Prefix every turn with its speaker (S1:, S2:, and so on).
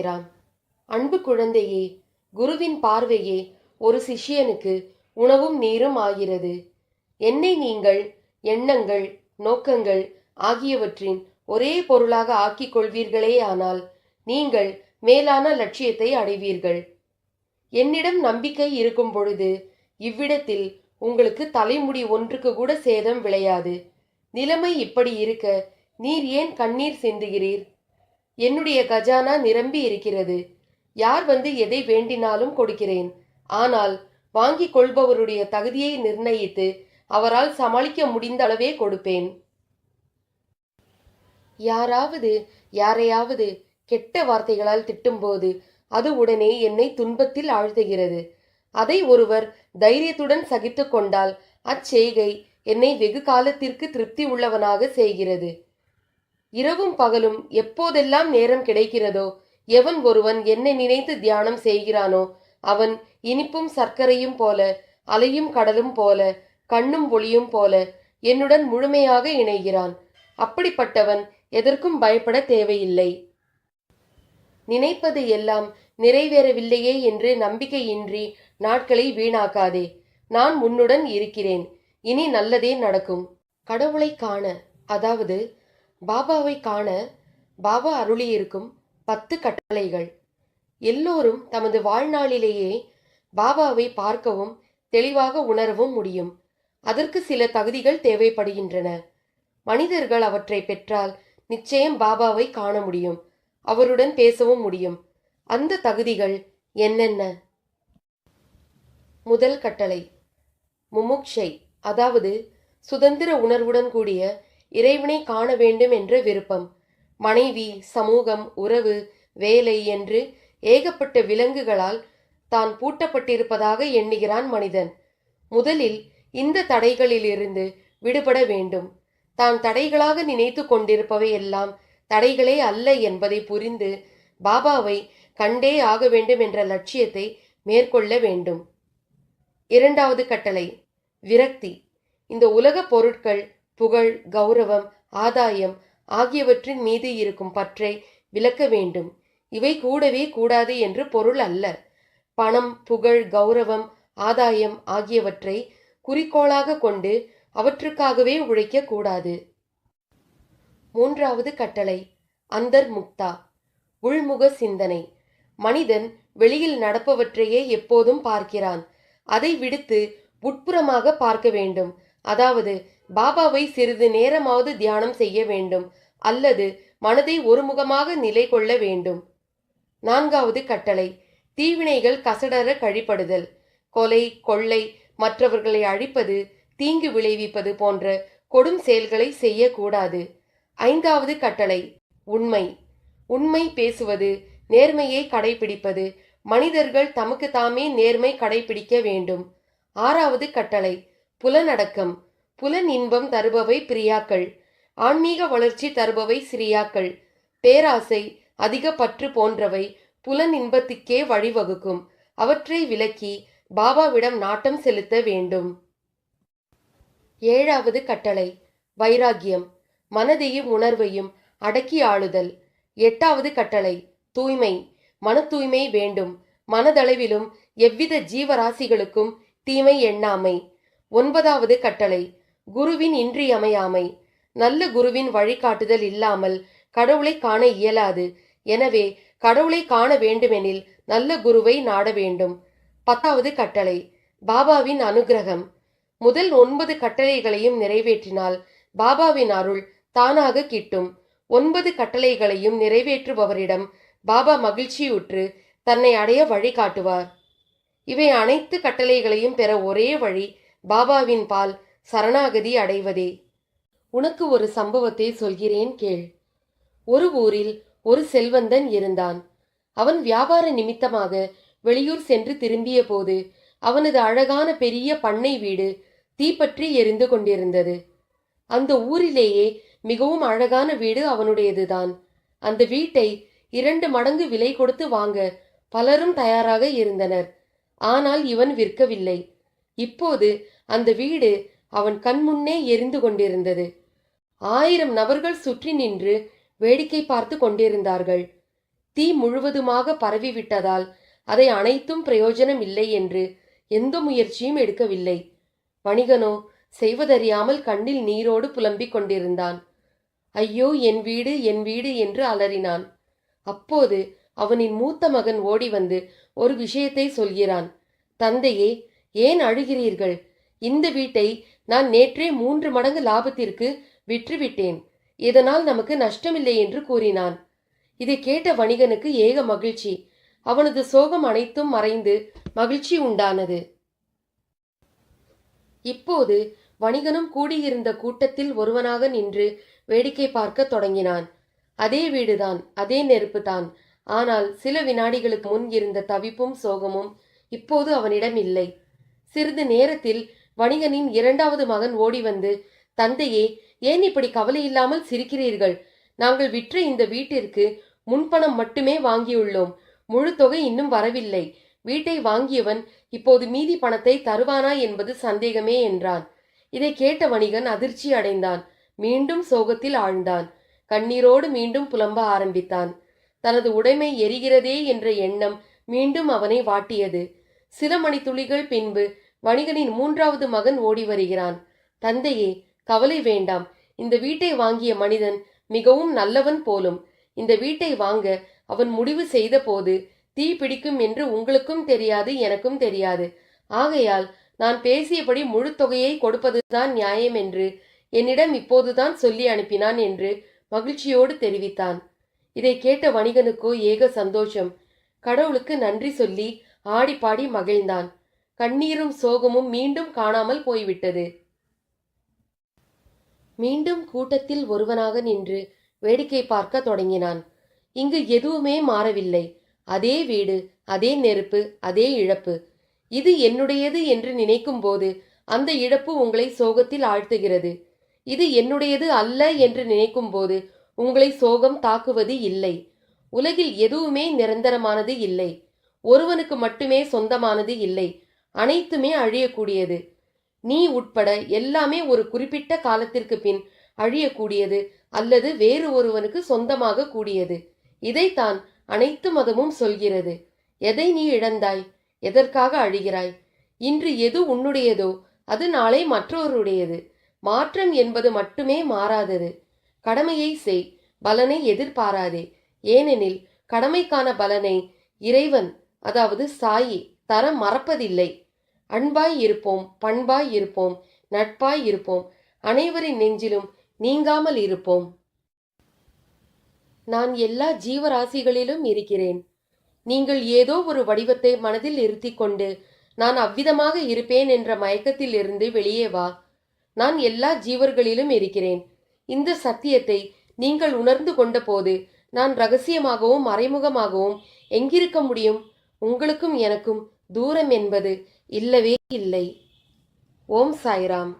S1: சாய்ராம் அன்பு குழந்தையே குருவின் பார்வையே ஒரு சிஷ்யனுக்கு உணவும் நீரும் ஆகிறது. என்னை நீங்கள் எண்ணங்கள் நோக்கங்கள் ஆகியவற்றின் ஒரே பொருளாக ஆக்கிக் கொள்வீர்களேயானால் நீங்கள் மேலான லட்சியத்தை அடைவீர்கள். என்னிடம் நம்பிக்கை இருக்கும் பொழுது இவ்விடத்தில் உங்களுக்கு தலைமுடி ஒன்றுக்கு கூட சேதம் விளையாது. நிலைமை இப்படி இருக்க நீர் ஏன் கண்ணீர் சிந்துகிறீர்? என்னுடைய கஜானா நிரம்பி இருக்கிறது. யார் வந்து எதை வேண்டினாலும் கொடுக்கிறேன். ஆனால் வாங்கிக் கொள்பவருடைய தகுதியை நிர்ணயித்து அவரால் சமாளிக்க முடிந்த அளவே கொடுப்பேன். யாராவது யாரையாவது கெட்ட வார்த்தைகளால் திட்டும்போது அது உடனே என்னை துன்பத்தில் ஆழ்த்துகிறது. அதை ஒருவர் தைரியத்துடன் சகித்து கொண்டால் அச்செய்கை என்னை வெகு காலத்திற்கு திருப்தி உள்ளவனாக செய்கிறது. இரவும் பகலும் எப்போதெல்லாம் நேரம் கிடைக்கிறதோ எவன் ஒருவன் என்னை நினைத்து தியானம் செய்கிறானோ அவன் இனிப்பும் சர்க்கரையும் போல அலையும் கடலும் போல கண்ணும் ஒளியும் போல என்னுடன் முழுமையாக இணைகிறான். அப்படிப்பட்டவன் எதற்கும் பயப்பட தேவையில்லை. நினைப்பது எல்லாம் நிறைவேறவில்லையே என்று நம்பிக்கையின்றி நாட்களை வீணாக்காதே. நான் உன்னுடன் இருக்கிறேன். இனி நல்லதே நடக்கும். கடவுளை காண அதாவது பாபாவை காண பாபா அருளியிருக்கும் பத்து கட்டளைகள். எல்லோரும் தமது வாழ்நாளிலேயே பாபாவை பார்க்கவும் தெளிவாக உணரவும் முடியும். அதற்கு சில தகுதிகள் தேவைப்படுகின்றன. மனிதர்கள் அவற்றை பெற்றால் நிச்சயம் பாபாவை காண முடியும். அவருடன் பேசவும் முடியும். அந்த தகுதிகள் என்னென்ன? முதல் கட்டளை. முமுக்ஷை அதாவது சுதந்திர உணர்வுடன் கூடிய இறைவனை காண வேண்டும் என்ற விருப்பம். மனைவி சமூகம் உறவு வேலை என்று ஏகப்பட்ட விலங்குகளால் தான் பூட்டப்பட்டிருப்பதாக எண்ணுகிறான் மனிதன். முதலில் இந்த தடைகளிலிருந்து விடுபட வேண்டும். தான் தடைகளாக நினைத்து கொண்டிருப்பவை எல்லாம் தடைகளே அல்ல என்பதை புரிந்து பாபாவை கண்டே ஆக வேண்டும் என்ற லட்சியத்தை மேற்கொள்ள வேண்டும். இரண்டாவது கட்டளை விரக்தி. இந்த உலக பொருட்கள் புகழ் கௌரவம் ஆதாயம் ஆகியவற்றின் மீது இருக்கும் பற்றை விலக்க வேண்டும். இவை கூடவே கூடாது என்று பொருள் அல்ல. பணம் புகழ் கௌரவம் ஆதாயம் ஆகியவற்றை குறிக்கோளாக கொண்டு அவற்றுக்காகவே உழைக்க கூடாது. மூன்றாவது கட்டளை அந்தர் முக்தா. உள்முக சிந்தனை. மனிதன் வெளியில் நடப்பவற்றையே எப்போதும் பார்க்கிறான். அதை விடுத்து உட்புறமாக பார்க்க வேண்டும். அதாவது பாபாவை சிறிது நேரமாவது தியானம் செய்ய வேண்டும் அல்லது மனதை ஒருமுகமாக நிலை கொள்ள வேண்டும். நான்காவது கட்டளை தீவினைகள் கசடர கழிப்படுதல். கொலை கொள்ளை மற்றவர்களை அழிப்பது தீங்கு விளைவிப்பது போன்ற கொடும் செயல்களை செய்யக்கூடாது. ஐந்தாவது கட்டளை உண்மை. உண்மை பேசுவது நேர்மையை கடைபிடிப்பது. மனிதர்கள் தமக்கு தாமே நேர்மை கடைபிடிக்க வேண்டும். ஆறாவது கட்டளை புலனடக்கம். புலன் இன்பம் தருபவை பிரியாக்கள். ஆன்மீக வளர்ச்சி தருபவை சிரியாக்கள். பேராசை அதிக பற்று போன்றவை புலன் இன்பத்துக்கே வழிவகுக்கும். அவற்றை விலக்கி பாபாவிடம் நாட்டம் செலுத்த வேண்டும். ஏழாவது கட்டளை. வைராகியம் மனதையும் உணர்வையும் அடக்கி ஆளுதல். எட்டாவது கட்டளை. தூய்மை. மன தூய்மை வேண்டும். மனதளவிலும் எவ்வித ஜீவராசிகளுக்கும் தீமை எண்ணாமை. ஒன்பதாவது கட்டளை. குருவின் இன்றியமையாமை. நல்ல குருவின் வழிகாட்டுதல் இல்லாமல் கடவுளை காண இயலாது. எனவே கடவுளை காண வேண்டுமெனில் நல்ல குருவை நாட வேண்டும். பத்தாவது கட்டளை பாபாவின் அனுகிரகம். முதல் ஒன்பது கட்டளைகளையும் நிறைவேற்றினால் பாபாவின் அருள் தானாக கிட்டும். ஒன்பது கட்டளைகளையும் நிறைவேற்றுபவரிடம் பாபா மகிழ்ச்சியுற்று தன்னை அடைய வழி காட்டுவார் இவை அனைத்து கட்டளைகளையும் பெற ஒரே வழி பாபாவின் பால் சரணாகதி அடைவதே. உனக்கு ஒரு சம்பவத்தை சொல்கிறேன் கேள். ஒரு ஊரில் ஒரு செல்வந்தன் இருந்தான். அவன் வியாபார நிமித்தமாக வெளியூர் சென்று திரும்பிய போது அவனது அழகான பெரிய பண்ணை வீடு தீப்பற்றி எரிந்து கொண்டிருந்தது. அந்த ஊரிலேயே மிகவும் அழகான வீடு அவனுடையதுதான். அந்த வீட்டை இரண்டு மடங்கு விலை கொடுத்து வாங்க பலரும் தயாராக இருந்தனர். ஆனால் இவன் விற்கவில்லை. இப்போது அந்த வீடு அவன் கண்முன்னே எரிந்து கொண்டிருந்தது. ஆயிரம் நபர்கள் சுற்றி நின்று வேடிக்கை பார்த்து கொண்டிருந்தார்கள். தீ முழுவதுமாக பரவிவிட்டதால் அதை அனைத்தும் பிரயோஜனம் இல்லை என்று எந்த முயற்சியும் எடுக்கவில்லை. வணிகனோ செய்வதறியாமல் கண்ணில் நீரோடு புலம்பிக் கொண்டிருந்தான். ஐயோ என் வீடு என் வீடு என்று அலறினான். அப்போது அவனின் மூத்த மகன் ஓடி வந்து ஒரு விஷயத்தை சொல்கிறான். தந்தையே ஏன் அழுகிறீர்கள்? இந்த வீட்டை நான் நேற்றே மூன்று மடங்கு லாபத்திற்கு விற்றுவிட்டேன். இதனால் நமக்கு நஷ்டமில்லை என்று கூறினான். இதை கேட்ட வணிகனுக்கு ஏக மகிழ்ச்சி. அவனது சோகம் அனைத்தும் மறைந்து மகிழ்ச்சி உண்டானது. இப்போது வணிகனும் கூடியிருந்த கூட்டத்தில் ஒருவனாக நின்று வேடிக்கை பார்க்க தொடங்கினான். அதே வீடுதான் அதே நெருப்புதான். ஆனால் சில வினாடிகளுக்கு முன் இருந்த தவிப்பும் சோகமும் இப்போது அவனிடம் இல்லை சிறிது நேரத்தில் வணிகனின் இரண்டாவது மகன் ஓடி வந்து தந்தையே ஏன் இப்படி கவலை இல்லாமல் சிரிக்கிறீர்கள்? நாங்கள் விற்ற இந்த வீட்டிற்கு முன்பணம் மட்டுமே வாங்கியுள்ளோம். முழு தொகை இன்னும் வரவில்லை. வீட்டை வாங்கியவன் இப்போது மீதி பணத்தை தருவானா என்பது சந்தேகமே என்றான். இதை கேட்ட வணிகன் அதிர்ச்சி அடைந்தான். மீண்டும் சோகத்தில் ஆழ்ந்தான். கண்ணீரோடு மீண்டும் புலம்ப ஆரம்பித்தான். தனது உடைமை எரிகிறதே என்ற எண்ணம் மீண்டும் அவனை வாட்டியது. சில மணித்துளிகள் பின்பு வணிகனின் மூன்றாவது மகன் ஓடி வருகிறான். தந்தையே கவலை வேண்டாம். இந்த வீட்டை வாங்கிய மனிதன் மிகவும் நல்லவன் போலும். இந்த வீட்டை வாங்க அவன் முடிவு செய்த போது தீ பிடிக்கும் என்று உங்களுக்கும் தெரியாது எனக்கும் தெரியாது. ஆகையால் நான் பேசியபடி முழு தொகையை கொடுப்பதுதான் நியாயம் என்று என்னிடம் இப்போதுதான் சொல்லி அனுப்பினான் என்று மகிழ்ச்சியோடு தெரிவித்தான். இதை கேட்ட வணிகனுக்கோ ஏக சந்தோஷம். கடவுளுக்கு நன்றி சொல்லி ஆடிப்பாடி மகிழ்ந்தான். கண்ணீரும் சோகமும் மீண்டும் காணாமல் போய்விட்டது. மீண்டும் கூட்டத்தில் ஒருவனாக நின்று வேடிக்கை பார்க்க தொடங்கினான். இங்கு எதுவுமே மாறவில்லை. அதே வீடு அதே நெருப்பு அதே இழப்பு. இது என்னுடையது என்று நினைக்கும் போது அந்த இழப்பு உங்களை சோகத்தில் ஆழ்த்துகிறது. இது என்னுடையது அல்ல என்று நினைக்கும் போது உங்களை சோகம் தாக்குவது இல்லை. உலகில் எதுவுமே நிரந்தரமானது இல்லை. ஒருவனுக்கு மட்டுமே சொந்தமானது இல்லை. அனைத்துமே அழியக்கூடியது. நீ உட்பட எல்லாமே ஒரு குறிப்பிட்ட காலத்திற்கு பின் அழியக்கூடியது அல்லது வேறு ஒருவனுக்கு சொந்தமாக கூடியது. இதைத்தான் அனைத்து மதமும் சொல்கிறது. எதை நீ இழந்தாய்? எதற்காக அழிகிறாய்? இன்று எது உன்னுடையதோ அது நாளை மற்றொருடையது மாற்றம் என்பது மட்டுமே மாறாதது. கடமையை செய் பலனை எதிர்பாராதே. ஏனெனில் கடமைக்கான பலனை இறைவன் அதாவது சாயி தர மறப்பதில்லை. அன்பாய் இருப்போம் பண்பாய் இருப்போம் நட்பாய் இருப்போம். அனைவரின் நெஞ்சிலும் நீங்காமல் இருப்போம். நான் எல்லா ஜீவராசிகளிலும் இருக்கிறேன். நீங்கள் ஏதோ ஒரு வடிவத்தை மனதில் இருத்தி கொண்டு நான் அவ்விதமாக இருப்பேன் என்ற மயக்கத்தில் இருந்து வெளியே வா. நான் எல்லா ஜீவர்களிலும் இருக்கிறேன். இந்த சத்தியத்தை நீங்கள் உணர்ந்து கொண்ட போது நான் ரகசியமாகவும் மறைமுகமாகவும் எங்கிருக்க முடியும்? உங்களுக்கும் எனக்கும் தூரம் என்பது இல்லவே இல்லை. ஓம் சாய்ராம்.